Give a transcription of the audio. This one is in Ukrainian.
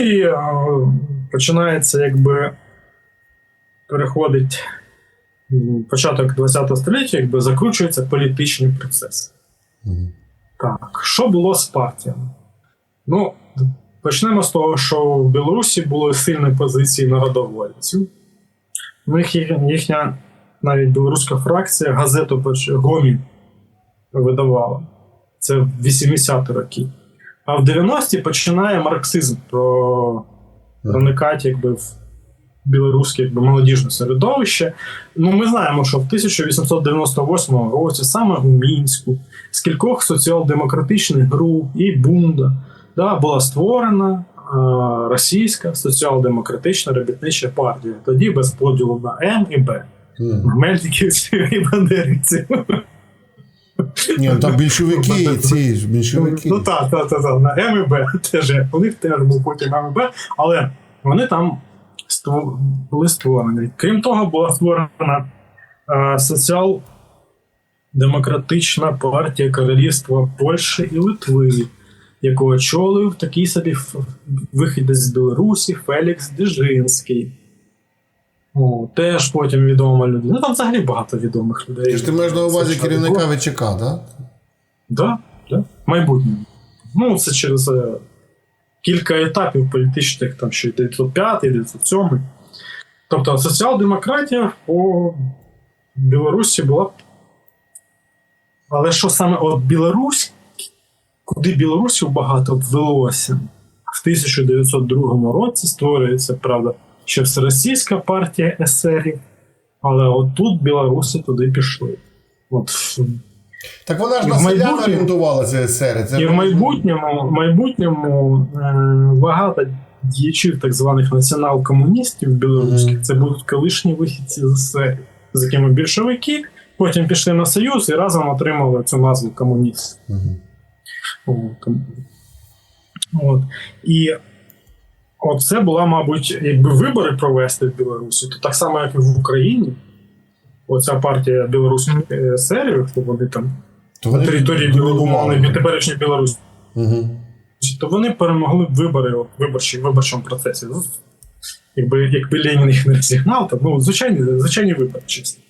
і е, починається, якби переходить початок ХХ століття, якби закручуються політичні процеси. Мгм. Так, що було з партіями? Ну, почнемо з того, що в Білорусі були сильні позиції народовольців. У них їхня навіть білоруська фракція газету Гомін видавала. Це в 80-ті роки. А в 90-ті починає марксизм про проникати якби, в білоруське якби, молодіжне середовище. Ну, ми знаємо, що в 1898 році саме у Мінську з кількох соціал-демократичних груп і Бунда да, була створена російська соціал-демократична робітнича партія. Тоді без поділу на М і Б. Мельниківців і бандерівців. Ні, ну там більшовики, ці більшовики. Ну так, так, так, так. На М і Б теж. У них теж був потім М і Б, але вони там були створені. Крім того, була створена е, соціал-демократична партія Королівства Польщі і Литви, яку очолив такий собі вихідець з Білорусі Фелікс Дежинський. О, теж потім відома людина. Ну там взагалі багато відомих людей. Ти ти маєш на увазі Це керівника ВЧК, так? Да? Да, да. Майбутнє. Ну, це через е, кілька етапів політичних, там ще й 905, 907. Тобто соціал-демократія по Білорусі була. Але що саме от Білорусь, куди білорусів багато ввелося, в 1902 році створюється, правда, ще Всеросійська партія есерів, але отут білоруси туди пішли. От Так вона ж на селян орієнтувалася. Це І в майбутньому, в майбутньому е, багато діячів так званих націонал-комуністів білоруських Мгм. це будуть колишні вихідці з СССР, з якими більшовики потім пішли на Союз і разом отримали цю назву комуніст. Мгм. От. От. І оце була, мабуть, якби вибори провести в Білорусі, то так само, як і в Україні. Оця партія білоруських серів, вони там То на території. Білорусі, теперішньої Білорусі. Мгм. то вони перемогли б вибори в виборчому процесі. Ну, Якби, якби Ленін їх не розігнав, то ну, звичайні, звичайні вибори, чесно.